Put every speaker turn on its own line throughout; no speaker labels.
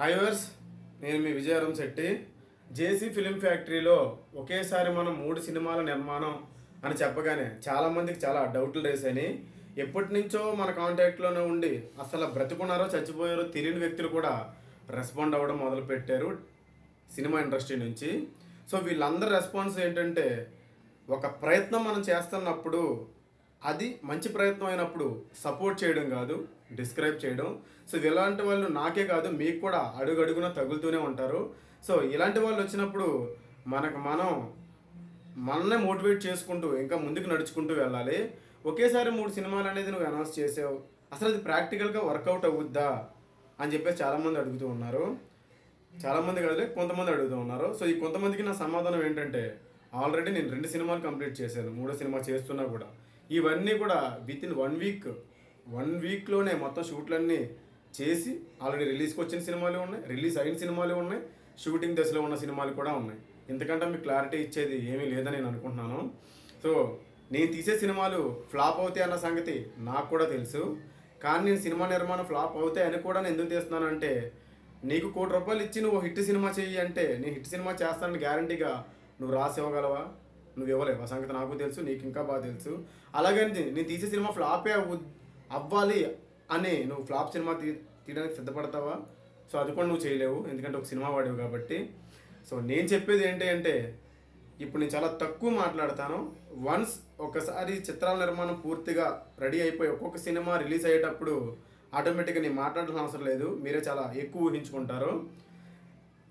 హైవర్స్ నేను మీ Vijayavaram Shetty. JC film ఫ్యాక్టరీలో ఒకేసారి మనం మూడు సినిమాల నిర్మాణం అని చెప్పగానే చాలామందికి చాలా డౌట్లు రేసాయి ఎప్పటి నుంచో మన కాంటాక్ట్లోనే ఉండి అసలు బ్రతుకున్నారో చచ్చిపోయారో తెలియని వ్యక్తులు కూడా రెస్పాండ్ అవ్వడం మొదలుపెట్టారు సినిమా ఇండస్ట్రీ నుంచి. సో వీళ్ళందరి రెస్పాన్స్ ఏంటంటే ఒక ప్రయత్నం మనం చేస్తున్నప్పుడు అది మంచి ప్రయత్నం అయినప్పుడు సపోర్ట్ చేయడం కాదు డిస్క్రైబ్ చేయడం. సో ఇలాంటి వాళ్ళు నాకే కాదు మీకు కూడా అడుగడుగున తగులుతూనే ఉంటారు. సో ఇలాంటి వాళ్ళు వచ్చినప్పుడు మనకు మనం మనల్నే మోటివేట్ చేసుకుంటూ ఇంకా ముందుకు నడుచుకుంటూ వెళ్ళాలి. ఒకేసారి మూడు సినిమాలు అనేది నువ్వు అనౌన్స్ చేసావు. అసలు అది ప్రాక్టికల్గా వర్కౌట్ అవుద్దా అని చెప్పేసి చాలామంది అడుగుతూ ఉన్నారు. చాలామంది కాదులే కొంతమంది అడుగుతూ ఉన్నారు. సో ఈ కొంతమందికి నా సమాధానం ఏంటంటే ఆల్రెడీ నేను రెండు సినిమాలు కంప్లీట్ చేశాను. మూడో సినిమా చేస్తున్నా కూడా. ఇవన్నీ కూడా with in one week one వీక్లోనే మొత్తం షూట్లన్నీ చేసి ఆల్రెడీ రిలీజ్కి వచ్చిన సినిమాలు ఉన్నాయి రిలీజ్ అయిన సినిమాలు ఉన్నాయి షూటింగ్ దశలో ఉన్న సినిమాలు కూడా ఉన్నాయి. ఇంతకంటే మీకు క్లారిటీ ఇచ్చేది ఏమీ లేదని నేను అనుకుంటున్నాను. సో నేను తీసే సినిమాలు ఫ్లాప్ అవుతాయి అన్న సంగతి నాకు కూడా తెలుసు. కానీ నేను సినిమా నిర్మాణం ఫ్లాప్ అవుతాయి అని కూడా నేను ఎందుకు తీస్తున్నానంటే నీకు కోటి రూపాయలు ఇచ్చి నువ్వు హిట్ సినిమా చెయ్యి అంటే నేను హిట్ సినిమా చేస్తానని గ్యారంటీగా నువ్వు రాసి ఇవ్వగలవా? నువ్వు ఇవ్వలేవు ఆ సంగతి నాకు తెలుసు నీకు ఇంకా బాగా తెలుసు. అలాగని నేను తీసే సినిమా ఫ్లాపే అవ్వాలి అనే నువ్వు ఫ్లాప్ సినిమా తీ తీయడానికి సిద్ధపడతావా? సో అది కూడా నువ్వు చేయలేవు ఎందుకంటే ఒక సినిమా వాడేవు కాబట్టి. సో నేను చెప్పేది ఏంటి అంటే ఇప్పుడు నేను చాలా తక్కువ మాట్లాడతాను. వన్స్ ఒకసారి చిత్రాల నిర్మాణం పూర్తిగా రెడీ అయిపోయి ఒక్కొక్క సినిమా రిలీజ్ అయ్యేటప్పుడు ఆటోమేటిక్గా నేను మాట్లాడాల్సిన అవసరం లేదు. మీరే చాలా ఎక్కువ ఊహించుకుంటారు.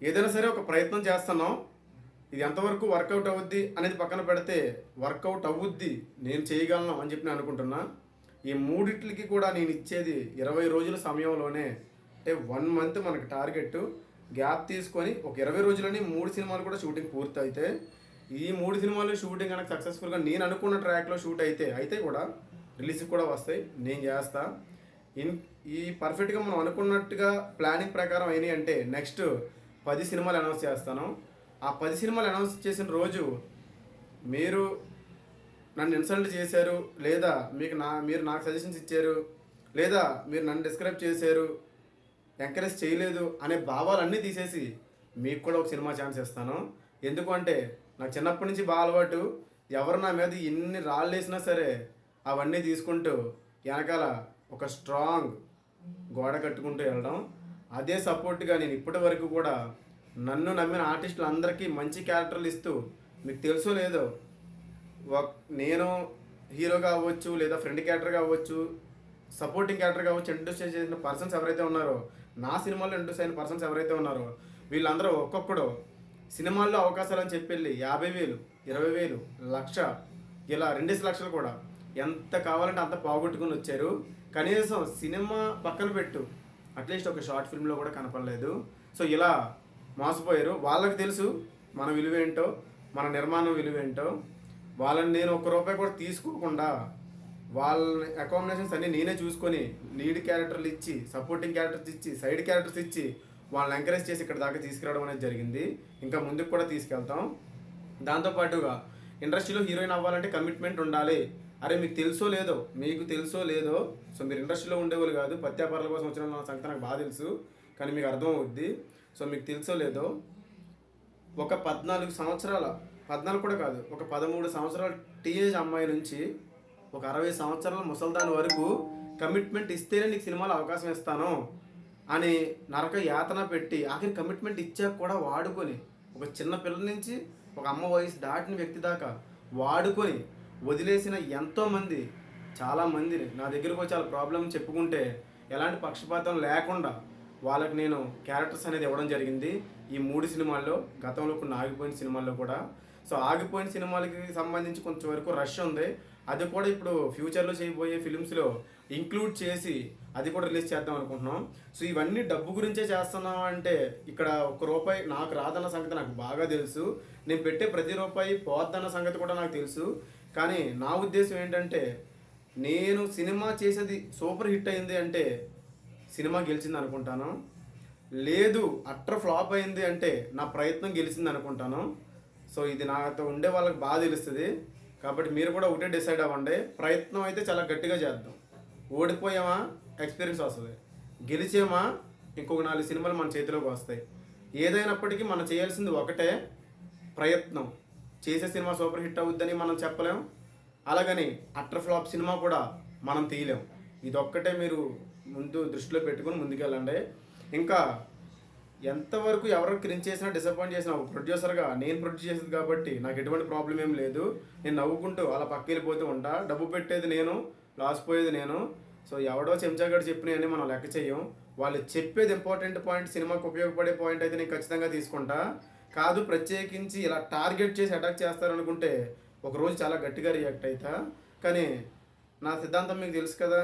ఏదైనా సరే ఒక ప్రయత్నం చేస్తున్నాం. ఇది ఎంతవరకు వర్కౌట్ అవుద్ది అనేది పక్కన పెడితే వర్కౌట్ అవుద్ది నేను చేయగలను అని చెప్పి నేను అనుకుంటున్నా. ఈ మూడిట్లకి కూడా నేను ఇచ్చేది ఇరవై రోజుల సమయంలోనే అంటే వన్ మంత్ మనకి టార్గెట్ గ్యాప్ తీసుకొని ఒక ఇరవై రోజులని మూడు సినిమాలు కూడా షూటింగ్ పూర్తి అయితే ఈ మూడు సినిమాలు షూటింగ్ కనుక సక్సెస్ఫుల్గా నేను అనుకున్న ట్రాక్లో షూట్ అయితే అయితే కూడా రిలీజ్ కూడా వస్తాయి. నేను చేస్తా. ఇన్ ఈ పర్ఫెక్ట్గా మనం అనుకున్నట్టుగా ప్లానింగ్ ప్రకారం అయినాయి అంటే నెక్స్ట్ పది సినిమాలు అనౌన్స్ చేస్తాను. ఆ పది సినిమాలు అనౌన్స్ చేసిన రోజు మీరు నన్ను ఇన్సల్ట్ చేశారు లేదా మీకు నా మీరు నాకు సజెషన్స్ ఇచ్చారు లేదా మీరు నన్ను డిస్క్రైబ్ చేశారు ఎంకరేజ్ చేయలేదు అనే భావాలన్నీ తీసేసి మీకు కూడా ఒక సినిమా ఛాన్స్ ఇస్తాను. ఎందుకంటే నాకు చిన్నప్పటి నుంచి బాగా అలవాటు. ఎవరు నా మీద ఎన్ని రాళ్ళు వేసినా సరే అవన్నీ తీసుకుంటూ వెనకాల ఒక స్ట్రాంగ్ గోడ కట్టుకుంటూ వెళ్ళడం. అదే సపోర్ట్గా నేను ఇప్పటి వరకు కూడా నన్ను నమ్మిన ఆర్టిస్టులు అందరికీ మంచి క్యారెక్టర్లు ఇస్తూ మీకు తెలుసో లేదో నేను హీరోగా అవ్వచ్చు లేదా ఫ్రెండ్ క్యారెక్టర్ కావచ్చు సపోర్టింగ్ క్యారెక్టర్ కావచ్చు ఇంట్రడ్యూస్ చేసిన పర్సన్స్ ఎవరైతే ఉన్నారో నా సినిమాలో ఇంట్రడ్యూస్ అయిన పర్సన్స్ ఎవరైతే ఉన్నారో వీళ్ళందరూ ఒక్కొక్కడు సినిమాల్లో అవకాశాలు అని చెప్పి యాభై వేలు ఇరవై వేలు లక్ష ఇలా రెండేసి లక్షలు కూడా ఎంత కావాలంటే అంత పోగొట్టుకుని వచ్చారు. కనీసం సినిమా పక్కన పెట్టు అట్లీస్ట్ ఒక షార్ట్ ఫిల్మ్లో కూడా కనపడలేదు. సో ఇలా మోసపోయారు. వాళ్ళకి తెలుసు మన విలువ ఏంటో మన నిర్మాణం విలువ ఏంటో. వాళ్ళని నేను ఒక్క రూపాయి కూడా తీసుకోకుండా వాళ్ళ అకామిడేషన్స్ అన్నీ నేనే చూసుకొని లీడ్ క్యారెక్టర్లు ఇచ్చి సపోర్టింగ్ క్యారెక్టర్స్ ఇచ్చి సైడ్ క్యారెక్టర్స్ ఇచ్చి వాళ్ళని ఎంకరేజ్ చేసి ఇక్కడ దాకా తీసుకురావడం అనేది జరిగింది. ఇంకా ముందుకు కూడా తీసుకెళ్తాం. దాంతోపాటుగా ఇండస్ట్రీలో హీరోయిన్ అవ్వాలంటే కమిట్మెంట్ ఉండాలి. అరే మీకు తెలుసో లేదో మీకు తెలుసో లేదో సో మీరు ఇండస్ట్రీలో ఉండేవాళ్ళు కాదు పత్యాపారాల కోసం వచ్చిన సంగతి నాకు బాగా తెలుసు. కానీ మీకు అర్థం అవుద్ది. సో మీకు తెలుసో లేదో ఒక పద్నాలుగు సంవత్సరాల పద్నాలుగు కూడా కాదు ఒక పదమూడు సంవత్సరాల టీనేజ్ అమ్మాయి నుంచి ఒక అరవై సంవత్సరాల ముసల్దాన్ వరకు కమిట్మెంట్ ఇస్తేనే నీకు సినిమాలో అవకాశం ఇస్తాను అని నరక యాతన పెట్టి ఆఖరి కమిట్మెంట్ ఇచ్చాక కూడా వాడుకొని ఒక చిన్న పిల్లల నుంచి ఒక అమ్మ వయసు దాటిన వ్యక్తి దాకా వాడుకొని వదిలేసిన ఎంతోమంది చాలామంది నా దగ్గరకు వచ్చి వాళ్ళ ప్రాబ్లం చెప్పుకుంటే ఎలాంటి పక్షపాతం లేకుండా వాళ్ళకి నేను క్యారెక్టర్స్ అనేది ఇవ్వడం జరిగింది. ఈ మూడు సినిమాల్లో గతంలో కొన్ని ఆగిపోయిన సినిమాల్లో కూడా. సో ఆగిపోయిన సినిమాలకి సంబంధించి కొంచెం వరకు రష్ ఉంది. అది కూడా ఇప్పుడు ఫ్యూచర్లో చేయబోయే ఫిలిమ్స్లో ఇంక్లూడ్ చేసి అది కూడా రిలీజ్ చేద్దాం అనుకుంటున్నాం. సో ఇవన్నీ డబ్బు గురించే చేస్తున్నాం అంటే ఇక్కడ ఒక రూపాయి నాకు రాదన్న సంగతి నాకు బాగా తెలుసు. నేను పెట్టే ప్రతి రూపాయి పోద్దన్న సంగతి కూడా నాకు తెలుసు. కానీ నా ఉద్దేశం ఏంటంటే నేను సినిమా చేసేది సూపర్ హిట్ అయింది అంటే సినిమా గెలిచింది అనుకుంటాను లేదు అట్ర ఫ్లాప్ అయింది అంటే నా ప్రయత్నం గెలిచింది అనుకుంటాను సో ఇది నాతో ఉండే వాళ్ళకి బాగా తెలుస్తుంది. కాబట్టి మీరు కూడా ఒకటే డిసైడ్ అవ్వండి. ప్రయత్నం అయితే చాలా గట్టిగా చేద్దాం. ఓడిపోయామా? ఎక్స్పీరియన్స్ వస్తుంది. గెలిచేమా? ఇంకొక నాలుగు సినిమాలు మన చేతిలోకి వస్తాయి. ఏదైనప్పటికీ మనం చేయాల్సింది ఒకటే ప్రయత్నం. చేసే సినిమా సూపర్ హిట్ అవుద్దని మనం చెప్పలేం. అలాగని అట్టర్ ఫ్లాప్ సినిమా కూడా మనం తీయలేం. ఇదొక్కటే మీరు ముందు దృష్టిలో పెట్టుకుని ముందుకెళ్ళండి. ఇంకా ఎంతవరకు ఎవరు క్రింజ్ చేసినా డిసప్పాయింట్ చేసినా ప్రొడ్యూసర్గా నేను ప్రొడ్యూస్ చేసేది కాబట్టి నాకు ఎటువంటి ప్రాబ్లం ఏం లేదు. నేను నవ్వుకుంటూ అలా పక్క వెళ్ళిపోతూ ఉంటా. డబ్బు పెట్టేది నేను లాస్ పోయేది నేను. సో ఎవడో చెంచాగడు చెప్పినవన్నీ మనం లెక్క చేయం. వాళ్ళు చెప్పేది ఇంపార్టెంట్ పాయింట్ సినిమాకు ఉపయోగపడే పాయింట్ అయితే నేను ఖచ్చితంగా తీసుకుంటా. కాదు ప్రత్యేకించి ఇలా టార్గెట్ చేసి అటాక్ చేస్తారనుకుంటే ఒక రోజు చాలా గట్టిగా రియాక్ట్ అవుతా కానీ నా సిద్ధాంతం మీకు తెలుసు కదా?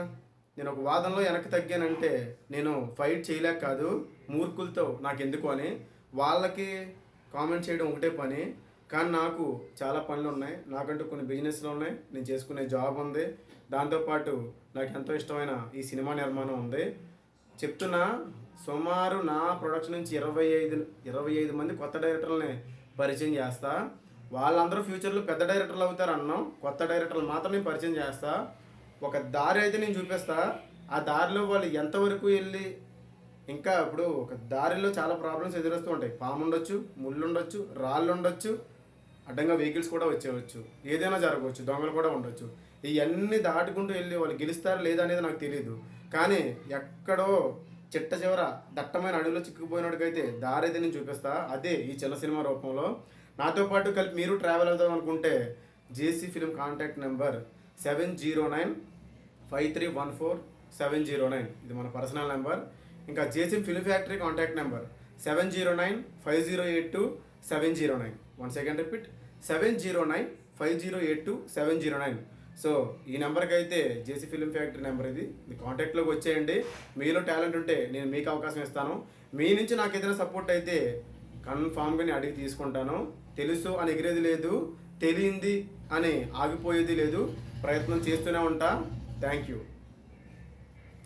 నేను ఒక వాదనలో వెనక్కి తగ్గానంటే నేను ఫైట్ చేయలేక కాదు మూర్ఖులతో నాకు ఎందుకు అని వాళ్ళకి కామెంట్ చేయడం ఒకటే పని. కానీ నాకు చాలా పనులు ఉన్నాయి. నాకంటూ కొన్ని బిజినెస్లు ఉన్నాయి. నేను చేసుకునే జాబ్ ఉంది. దాంతోపాటు నాకు ఎంతో ఇష్టమైన ఈ సినిమా నిర్మాణం ఉంది. చెప్తున్నా సుమారు నా ప్రొడక్షన్ నుంచి ఇరవై ఐదు ఇరవై ఐదు మంది కొత్త డైరెక్టర్లని పరిచయం చేస్తా. వాళ్ళందరూ ఫ్యూచర్లో పెద్ద డైరెక్టర్లు అవుతారు అన్నాం కొత్త డైరెక్టర్లు మాత్రం నేను పరిచయం చేస్తా. ఒక దారి అయితే నేను చూపిస్తా. ఆ దారిలో వాళ్ళు ఎంతవరకు వెళ్ళి ఇంకా ఇప్పుడు ఒక దారిలో చాలా ప్రాబ్లమ్స్ ఎదురొస్తూ ఉంటాయి. పాము ఉండొచ్చు ముళ్ళు ఉండొచ్చు రాళ్ళు ఉండొచ్చు అడ్డంగా వెహికల్స్ కూడా వచ్చేవచ్చు ఏదైనా జరగవచ్చు దొంగలు కూడా ఉండొచ్చు. ఇవన్నీ దాటుకుంటూ వెళ్ళి వాళ్ళు గెలుస్తారు లేదా అనేది నాకు తెలియదు కానీ ఎక్కడో చిట్ట చివర దట్టమైన అడవిలో చిక్కుపోయినట్టుకైతే దారి అయితే నేను చూపిస్తా. అదే ఈ చిన్న సినిమా రూపంలో. నాతో పాటు కలిపి మీరు ట్రావెల్ అవుదాం అనుకుంటే JC film contact number seven zero nine five three one four seven zero nine ఇది మన పర్సనల్ నెంబర్ ఇంకా JC film factory contact number seven zero nine five zero eight two seven zero nine one second repeat seven zero nine five zero eight two seven zero nine so ఈ నెంబర్కి అయితే జేసీ film factory number ఇది. మీ కాంటాక్ట్లోకి వచ్చేయండి. మీలో talent ఉంటే నేను మీకు అవకాశం ఇస్తాను. మీ నుంచి నాకు ఏదైనా సపోర్ట్ అయితే కన్ఫామ్గా నేను అడిగి తీసుకుంటాను. తెలుసు అని ఎగిరేది లేదు తెలియంది అని ఆగిపోయేది లేదు. ప్రయత్నం చేస్తూనే ఉంటా. Thank you.